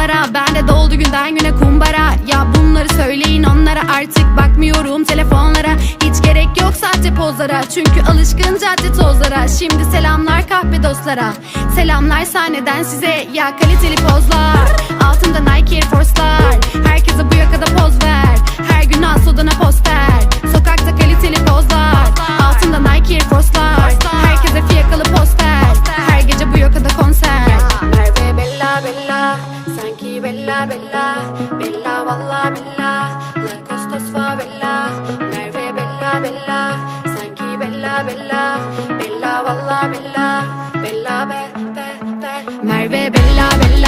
bunlara Ben de doldu günden güne kumbara. Ya bunları söyleyin onlara. Artık bakmıyorum telefonlara. Hiç gerek yok sahte pozlara. Çünkü alışkın cadde tozlara. Şimdi selamlar kahpe dostlara. Selamlar sahneden size. Ya kaliteli pozlar. Altında Nike Air Force'lar. Herkese bu yakada poz ver. Her gün Asoda'na poster Sanki bella bella Bella valla bella Lacoste favela Merve bella bella. Sanki bella bella Bella valla bella Bella be be be. Merve bella bella.